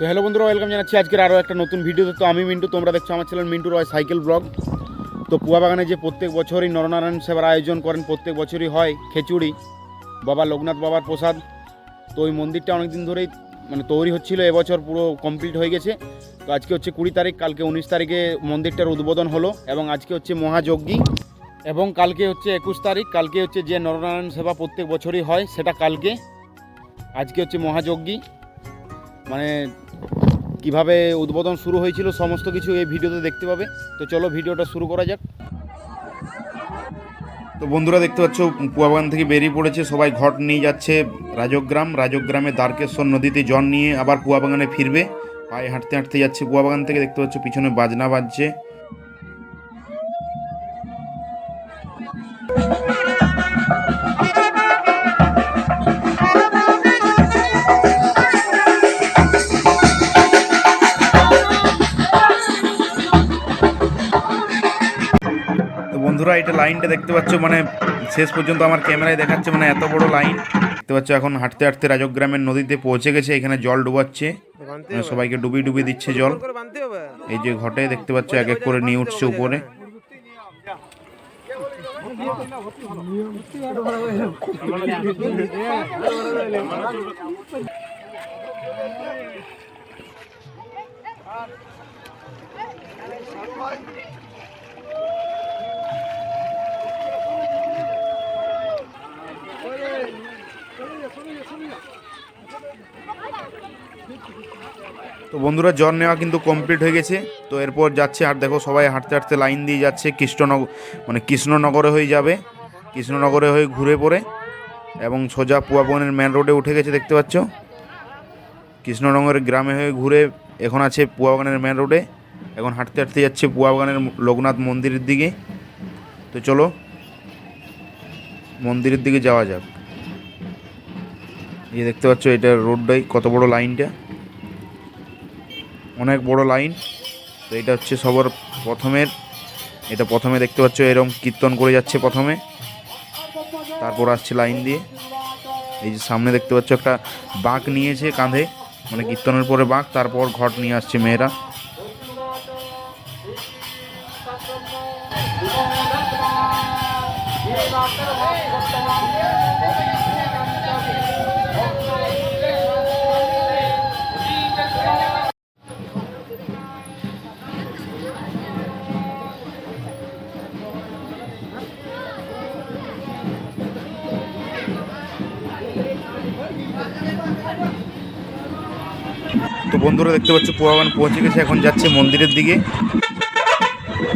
তো হ্যালো বন্ধুরা ওয়েলকাম জানাচ্ছি আজকের আরও একটা নতুন ভিডিওতে। তো আমি মিন্টু, তোমরা দেখছ আমার channel Mintu Roy cycle blog. তো পুয়া বাগানে যে প্রত্যেক বছরই নরনারায়ণ সেবার আয়োজন করেন, প্রত্যেক বছরই হয় খিচুড়ি, বাবা লোকনাথ বাবার প্রসাদ। তো ওই মন্দিরটা অনেকদিন ধরেই মানে তৈরি হচ্ছিল, এবছর পুরো কমপ্লিট হয়ে গেছে। তো আজকে হচ্ছে কুড়ি তারিখ, কালকে উনিশ তারিখে মন্দিরটার উদ্বোধন হলো এবং আজকে হচ্ছে মহাযজ্ঞী এবং কালকে হচ্ছে একুশ তারিখ, কালকে হচ্ছে যে নরনারায়ণ সেবা প্রত্যেক বছরই হয়, সেটা কালকে। আজকে হচ্ছে মহাযজ্ঞী মানে কীভাবে উদ্বোধন শুরু হয়েছিল সমস্ত কিছু এই ভিডিওতে দেখতে পাবে। তো চলো ভিডিওটা শুরু করা যাক। তো বন্ধুরা দেখতে পাচ্ছ, পুয়াবাগান থেকে বেরিয়ে পড়েছে, সবাই ঘট নিয়ে যাচ্ছে রাজগ্রাম। রাজগ্রামে দ্বারকেশ্বর নদীতে জল নিয়ে আবার পুয়াবাগানে ফিরবে। পায়ে হাঁটতে হাঁটতে যাচ্ছে পুয়াবাগান থেকে, দেখতে পাচ্ছ পিছনে বাজনা বাজছে। বন্ধুরা এটা লাইনটা দেখতে পাচ্ছ মানে শেষ পর্যন্ত আমার ক্যামেরায় দেখাচ্ছে মানে এত বড় লাইন। দেখতে পাচ্ছ এখন হাঁটতে হাঁটতে রাজগ্রামের নদীতে পৌঁছে গেছে এখানে জল ডুবাচ্ছে। মানে সবাইকে ডুবি ডুবি দিচ্ছে জল। এই যে ঘটে দেখতে পাচ্ছ এক এক করে নিয়ে উঠছে উপরে। তো বন্ধুরা জল নেওয়া কিন্তু কমপ্লিট হয়ে গেছে। তো এরপর যাচ্ছে, আর দেখো সবাই হাঁটতে হাঁটতে লাইন দিয়ে যাচ্ছে কৃষ্ণনগর মানে কৃষ্ণনগরে হয়ে যাবে। কৃষ্ণনগরে হয়ে ঘুরে পড়ে এবং সোজা পুয়াবনের মেন রোডে উঠে গেছে, দেখতে পাচ্ছ? কৃষ্ণনগরের গ্রামে হয়ে ঘুরে এখন আছে পুয়াবাগানের মেন রোডে এখন হাঁটতে হাঁটতে যাচ্ছে পুয়াবাগানের লোকনাথ মন্দিরের দিকে। তো চলো, মন্দিরের দিকে যাওয়া যাক। এই দেখতে পাচ্ছ, এটা রোডটাই কত বড় লাইনটা অনেক বড় লাইন। তো এটা হচ্ছে সবার প্রথমের। এটা প্রথমে দেখতে পাচ্ছ, এরম কীর্তন করে যাচ্ছে প্রথমে। তারপর আসছে লাইন দিয়ে। এই যে সামনে দেখতে পাচ্ছ, একটা বাঁক নিয়েছে কাঁধে। মানে কীর্তনের পরে বাঁক, তারপর ঘট নিয়ে আসছে মেয়েরা। বন্ধুরা দেখতে পাচ্ছ পোয়াবান পৌঁছে গেছে। এখন যাচ্ছে মন্দিরের দিকে।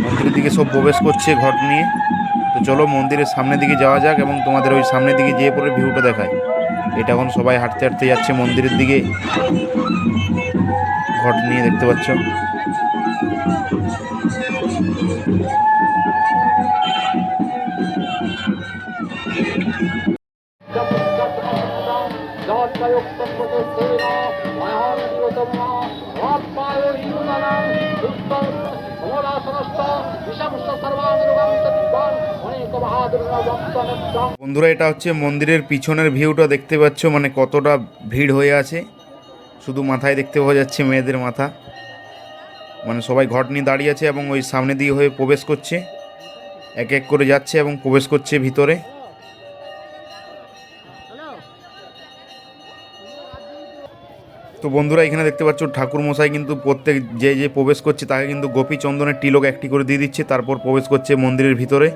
মন্দিরের দিকে সব প্রবেশ করছে ঘট নিয়ে। তো চলো মন্দিরের সামনের দিকে যাওয়া যাক এবং তোমাদের ওই সামনের দিকে যেয়ে পরে ভিউটা দেখায় এটা এখন সবাই হাঁটতে হাঁটতে যাচ্ছে মন্দিরের দিকে। ঘট নিয়ে দেখতে পাচ্ছ। বন্ধুরা, এটা হচ্ছে মন্দিরের পিছনের ভিউটা দেখতে পাচ্ছ মানে কতটা ভিড় হয়ে আছে। শুধু মাথায় দেখতে পাওয়া যাচ্ছে মেয়েদের মাথা। মানে সবাই ঘট নিয়ে দাঁড়িয়ে আছে এবং ওই সামনে দিয়ে হয়ে প্রবেশ করছে। এক এক করে যাচ্ছে এবং প্রবেশ করছে ভিতরে। তো বন্ধুরা, এখানে দেখতে পাচ্ছ ঠাকুর মশাই কিন্তু প্রত্যেক যে যে প্রবেশ করছে, তাকে কিন্তু গোপী চন্দনের টিলক একটি করে দিয়ে দিচ্ছে, তারপর প্রবেশ করছে মন্দিরের ভিতরে।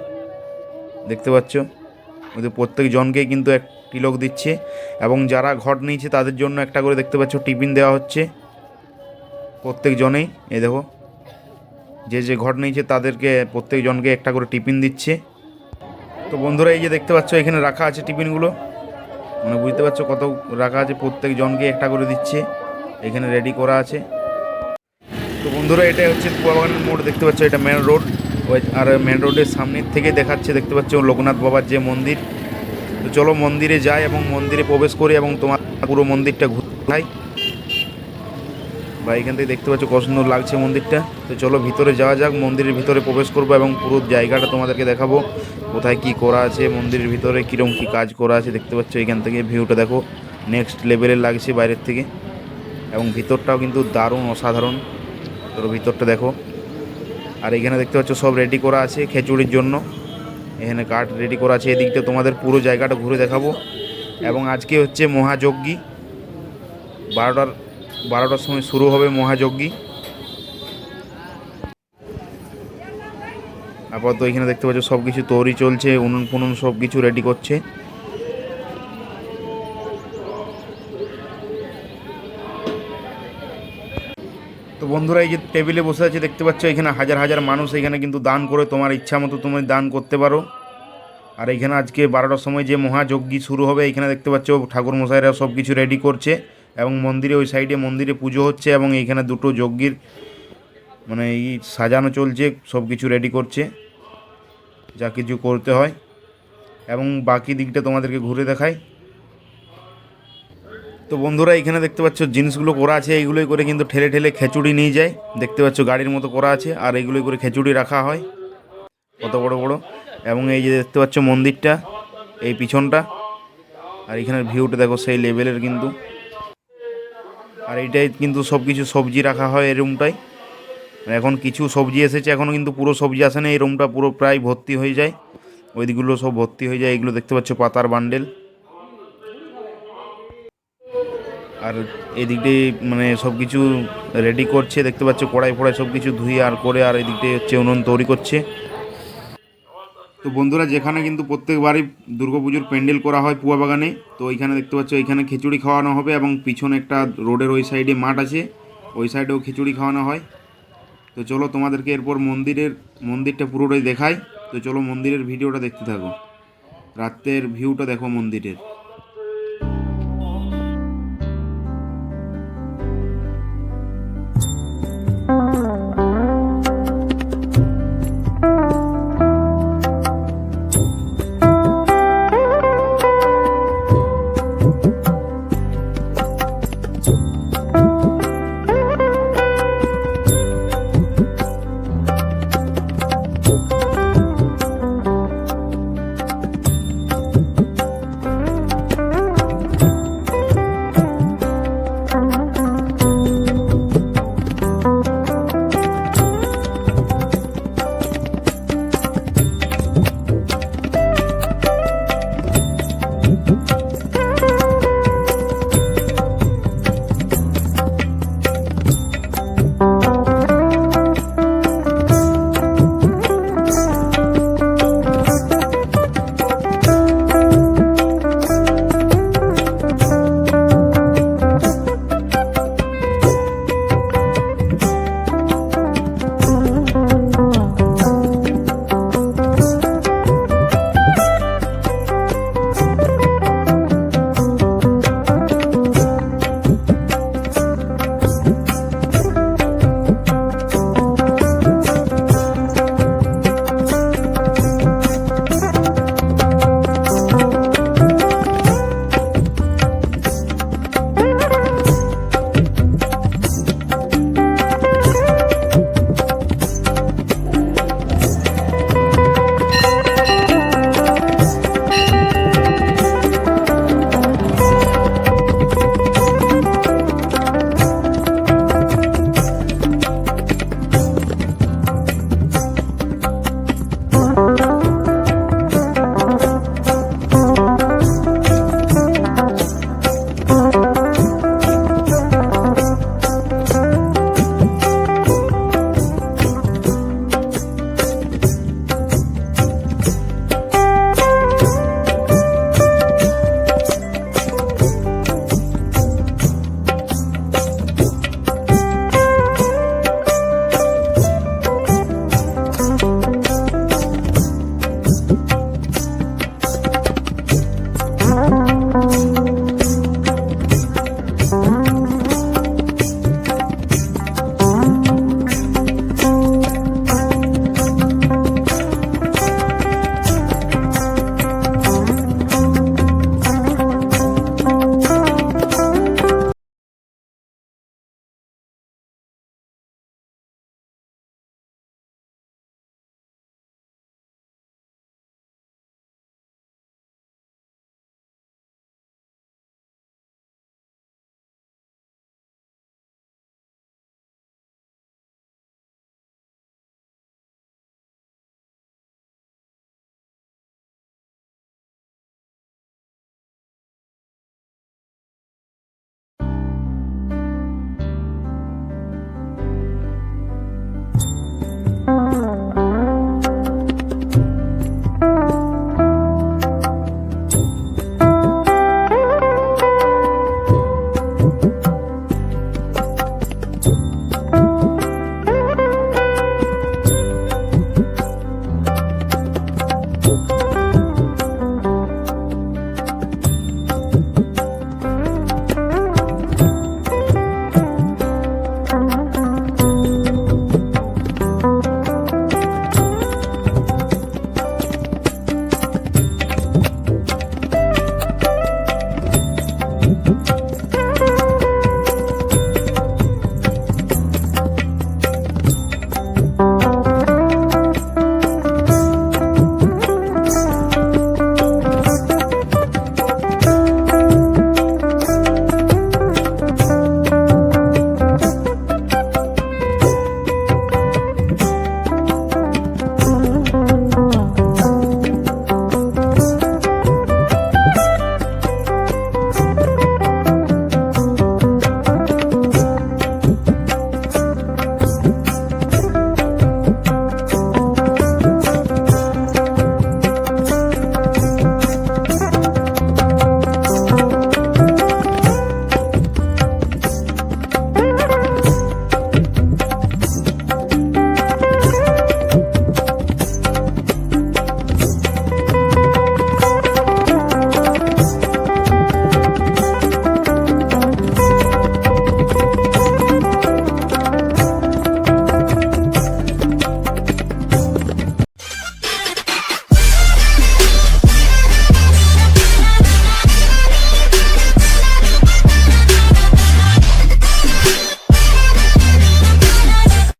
দেখতে পাচ্ছ? ওদের প্রত্যেক জনকেই কিন্তু এক টিলক দিচ্ছে এবং যারা ঘট নিয়েছে, তাদের জন্য একটা করে দেখতে পাচ্ছ টিফিন দেওয়া হচ্ছে প্রত্যেক জনেই এই দেখো, যে যে ঘট নিয়েছে, তাদেরকে প্রত্যেক জনকে একটা করে টিফিন দিচ্ছে। তো বন্ধুরা, এই যে দেখতে পাচ্ছ, এখানে রাখা আছে টিফিনগুলো। মানে বুঝতে পারছ কত রাখা আছে? প্রত্যেক জনকে একটা করে দিচ্ছে। এখানে রেডি করা আছে। তো বন্ধুরা, এটা হচ্ছে কুয়াবাগানের মোড়, দেখতে পাচ্ছ এটা মেন রোড আর মেন রোডের সামনের থেকে দেখাচ্ছে, দেখতে পাচ্ছ লোকনাথ বাবার যে মন্দির। তো চলো মন্দিরে যাই এবং মন্দিরে প্রবেশ করি এবং তোমার পুরো মন্দিরটা ঘুরাই বা এখান থেকে দেখতে পাচ্ছ কত সুন্দর লাগছে মন্দিরটা। তো চলো ভিতরে যাওয়া যাক, মন্দিরের ভিতরে প্রবেশ করব এবং পুরো জায়গাটা তোমাদেরকে দেখাবো। কোথায় কি করা আছে, মন্দিরের ভিতরে কীরকম কী কাজ করা আছে দেখতে পাচ্ছ, এখান থেকে ভিউটা দেখো নেক্সট লেভেলের লাগছে বাইরের থেকে। এবং ভিতরটাও কিন্তু দারুণ অসাধারণ। তোর ভিতরটা দেখো। আর এখানে দেখতে পাচ্ছ, সব রেডি করা আছে খিচুড়ির জন্য। এখানে কাঠ রেডি করা আছে, এদিকটা তোমাদের পুরো জায়গাটা ঘুরে দেখাবো। এবং আজকে হচ্ছে মহাযজ্ঞী। বারোটার বারোটার সময় শুরু হবে মহাযজ্ঞী। আপাতত এখানে দেখতে পাচ্ছ সব কিছু তৈরি চলছে, উনুন ফুনুন সব কিছু রেডি করছে। তো বন্ধুরা, এই যে টেবিলে বসে আছে, দেখতে পাচ্ছ এখানে হাজার হাজার মানুষ এখানে কিন্তু দান করে তোমার ইচ্ছা মতো তুমি দান করতে পারো। আর এখানে আজকে বারোটার সময় যে মহাযজ্ঞী শুরু হবে, এখানে দেখতে পাচ্ছ ঠাকুর মশাইরা সব কিছু রেডি করছে এবং মন্দিরে, ওই সাইডে মন্দিরে পুজো হচ্ছে এবং এইখানে দুটো যজ্ঞীর মানে এই সাজানো চলছে সব কিছু রেডি করছে। যা কিছু করতে হয়। এবং বাকি দিকটা তোমাদেরকে ঘুরে দেখাই। তো বন্ধুরা, এখানে দেখতে পাচ্ছ জিনিসগুলো করা আছে। এইগুলোই করে কিন্তু ঠেলে ঠেলে খেচুড়ি নিয়ে যায়। দেখতে পাচ্ছ গাড়ির মতো করা আছে। আর এইগুলোই করে খেচুড়ি রাখা হয়। কত বড় বড়। এবং এই যে দেখতে পাচ্ছ মন্দিরটা, এই পিছনটা। আর এখানের ভিউটা দেখো, সেই লেভেলের কিন্তু। আর এইটাই কিন্তু সব কিছু সবজি রাখা হয় এই রুমটায় এখন কিছু সবজি এসেছে এখনও কিন্তু পুরো সবজি আসে না, এই রুমটা পুরো প্রায় ভর্তি হয়ে যায়। ওইদিকগুলো সব ভর্তি হয়ে যায়, এগুলো দেখতে পাচ্ছ পাতার বান্ডেল আর এদিকটাই মানে সব কিছু রেডি করছে, দেখতে পাচ্ছ কড়াই ফড়াই সব কিছু ধুয়ে আর করে, আর এদিকটাই হচ্ছে উনুন তৈরি করছে। তো বন্ধুরা, যেখানে কিন্তু প্রত্যেকবারই দুর্গাপুজোর প্যান্ডেল করা হয় পুয়া বাগানে, তো ওইখানে দেখতে পাচ্ছ এখানে খিচুড়ি খাওয়ানো হবে এবং পিছনে একটা রোডের ওই সাইডে মাঠ আছে, ওই সাইডেও খিচুড়ি খাওয়ানো হয়। তো চলো তোমাদেরকে এরপর মন্দিরের, মন্দিরটা পুরোটাই দেখাই। তো চলো মন্দিরের ভিডিওটা দেখতে থাকো। রাতের ভিউটা দেখো মন্দিরের।